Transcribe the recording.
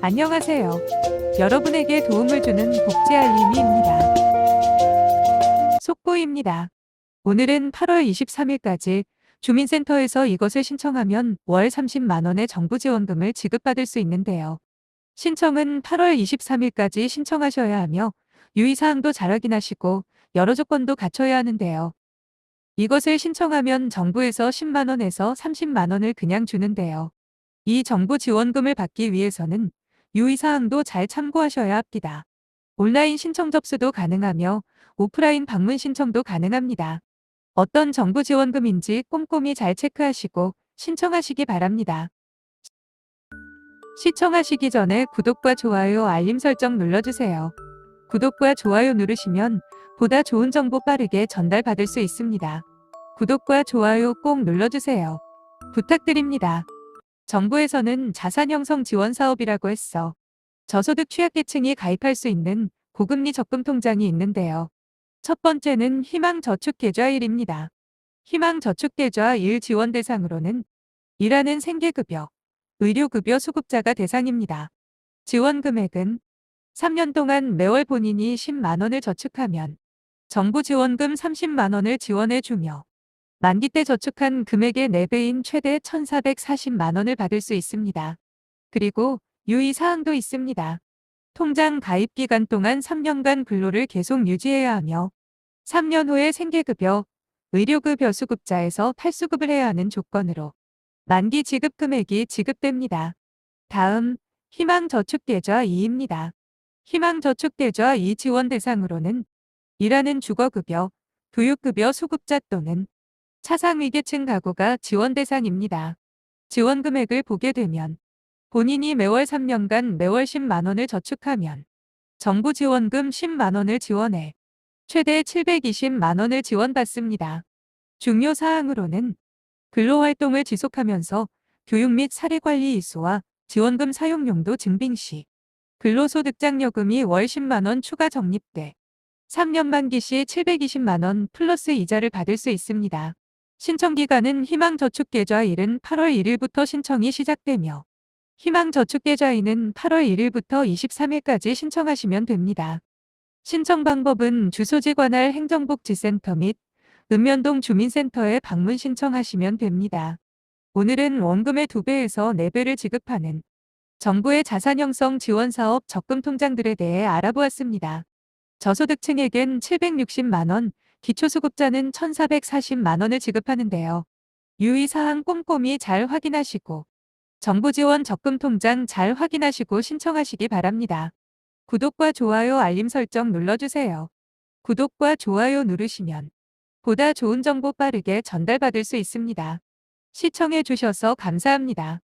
안녕하세요. 여러분에게 도움을 주는 복지 알림이입니다. 속보입니다. 오늘은 8월 23일까지 주민센터에서 이것을 신청하면 월 30만 원의 정부 지원금을 지급받을 수 있는데요. 신청은 8월 23일까지 신청하셔야 하며 유의사항도 잘 확인하시고 여러 조건도 갖춰야 하는데요. 이것을 신청하면 정부에서 10만 원에서 30만 원을 그냥 주는데요. 이 정부 지원금을 받기 위해서는 유의사항도 잘 참고하셔야 합니다. 온라인 신청 접수도 가능하며 오프라인 방문 신청도 가능합니다. 어떤 정부 지원금인지 꼼꼼히 잘 체크하시고 신청하시기 바랍니다. 시청하시기 전에 구독과 좋아요, 알림 설정 눌러주세요. 구독과 좋아요 누르시면 보다 좋은 정보 빠르게 전달받을 수 있습니다. 구독과 좋아요 꼭 눌러주세요. 부탁드립니다. 정부에서는 자산 형성 지원 사업이라고 했어. 저소득 취약계층이 가입할 수 있는 고금리 적금 통장이 있는데요. 첫 번째는 희망저축계좌 1입니다. 희망저축계좌 1 지원 대상으로는 일하는 생계급여, 의료급여 수급자가 대상입니다. 지원 금액은 3년 동안 매월 본인이 10만 원을 저축하면 정부 지원금 30만 원을 지원해 주며 만기 때 저축한 금액의 4배인 최대 1,440만 원을 받을 수 있습니다. 그리고 유의사항도 있습니다. 통장 가입 기간 동안 3년간 근로를 계속 유지해야 하며 3년 후에 생계급여, 의료급여 수급자에서 탈수급을 해야 하는 조건으로 만기 지급 금액이 지급됩니다. 다음 희망저축계좌 2입니다. 희망저축계좌 2 지원 대상으로는 일하는 주거급여, 교육급여 수급자 또는 차상위계층 가구가 지원 대상입니다. 지원 금액을 보게 되면 본인이 매월 3년간 매월 10만 원을 저축하면 정부 지원금 10만 원을 지원해 최대 720만 원을 지원받습니다. 중요 사항으로는 근로활동을 지속하면서 교육 및 사례관리 이수와 지원금 사용용도 증빙 시 근로소득장려금이 월 10만 원 추가 적립돼 3년 만기 시 720만 원 플러스 이자를 받을 수 있습니다. 신청 기간은 희망저축계좌 1은 8월 1일부터 신청이 시작되며 희망저축계좌 2는 8월 1일부터 23일까지 신청하시면 됩니다. 신청 방법은 주소지 관할 행정복지센터 및 읍면동 주민센터에 방문 신청하시면 됩니다. 오늘은 원금의 2배에서 4배를 지급하는 정부의 자산 형성 지원 사업 적금 통장들에 대해 알아보았습니다. 저소득층에겐 760만 원, 기초수급자는 1,440만 원을 지급하는데요. 유의사항 꼼꼼히 잘 확인하시고 정부 지원 적금 통장 잘 확인하시고 신청하시기 바랍니다. 구독과 좋아요 알림 설정 눌러주세요. 구독과 좋아요 누르시면 보다 좋은 정보 빠르게 전달받을 수 있습니다. 시청해 주셔서 감사합니다.